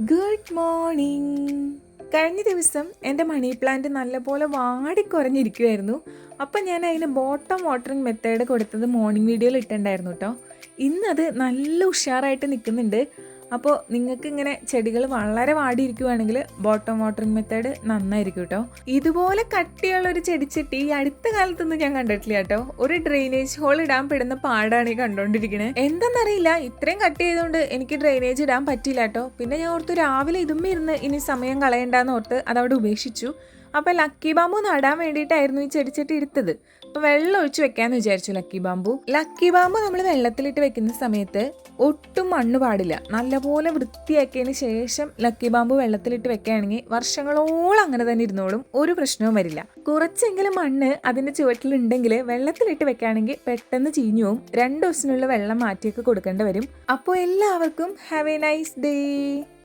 Good morning കഴിഞ്ഞ ദിവസം എന്റെ മണി പ്ലാന്റ് നല്ലപോലെ വാടിക്കുറഞ്ഞിരിക്കുമായിരുന്നു അപ്പം ഞാൻ അതിന് ബോട്ടം വാട്ടറിങ് മെത്തേഡ് കൊടുത്തത് മോർണിംഗ് വീഡിയോയിൽ ഇട്ടുണ്ടായിരുന്നു കേട്ടോ ഇന്നത് നല്ല ഉഷാറായിട്ട് നിൽക്കുന്നുണ്ട്. അപ്പോൾ നിങ്ങൾക്ക് ഇങ്ങനെ ചെടികൾ വളരെ വാടിയിരിക്കുവാണെങ്കിൽ ബോട്ടം വാട്ടറിങ് മെത്തേഡ് നന്നായിരിക്കും കേട്ടോ ഇതുപോലെ കട്ടിയുള്ള ഒരു ചെടിച്ചട്ടി ഈ അടുത്ത കാലത്തൊന്നും ഞാൻ കണ്ടിട്ടില്ല കേട്ടോ ഒരു ഡ്രെയിനേജ് ഹോൾ ഇടാൻ പെടുന്ന പാടാണ് ഈ കണ്ടോണ്ടിരിക്കുന്നത് എന്തെന്നറിയില്ല ഇത്രയും കട്ട് ചെയ്തുകൊണ്ട് എനിക്ക് ഡ്രെയിനേജ് ഇടാൻ പറ്റില്ല കേട്ടോ പിന്നെ ഞാൻ ഓർത്തു രാവിലെ ഇതുമ്മ ഇരുന്ന് ഇനി സമയം കളയണ്ടെന്ന് ഓർത്ത് അതവിടെ ഉപേക്ഷിച്ചു. അപ്പോൾ ലക്കി ബാമ്പു നടാൻ വേണ്ടിയിട്ടായിരുന്നു ഈ ചെടിച്ചട്ടി എടുത്തത്. അപ്പോൾ വെള്ളം ഒഴിച്ച് വെക്കാന്ന് വിചാരിച്ചു ലക്കി ബാമ്പു ലക്കി ബാമ്പു നമ്മൾ വെള്ളത്തിലിട്ട് വെക്കുന്ന സമയത്ത് ഒട്ടും മണ്ണ് പാടില്ല. നല്ലപോലെ വൃത്തിയാക്കിയതിന് ശേഷം ലക്കി ബാമ്പു വെള്ളത്തിലിട്ട് വെക്കുകയാണെങ്കിൽ വർഷങ്ങളോളം അങ്ങനെ തന്നെ ഇരുന്നോളും. ഒരു പ്രശ്നവും വരില്ല. കുറച്ചെങ്കിലും മണ്ണ് അതിന്റെ ചുവട്ടിലുണ്ടെങ്കിൽ വെള്ളത്തിലിട്ട് വെക്കുകയാണെങ്കിൽ പെട്ടെന്ന് ചീഞ്ഞു പോവും രണ്ട് ദിവസത്തിനുള്ള വെള്ളം മാറ്റിയൊക്കെ കൊടുക്കേണ്ടി വരും. അപ്പോൾ എല്ലാവർക്കും ഹാവ് എ നൈസ് ഡേ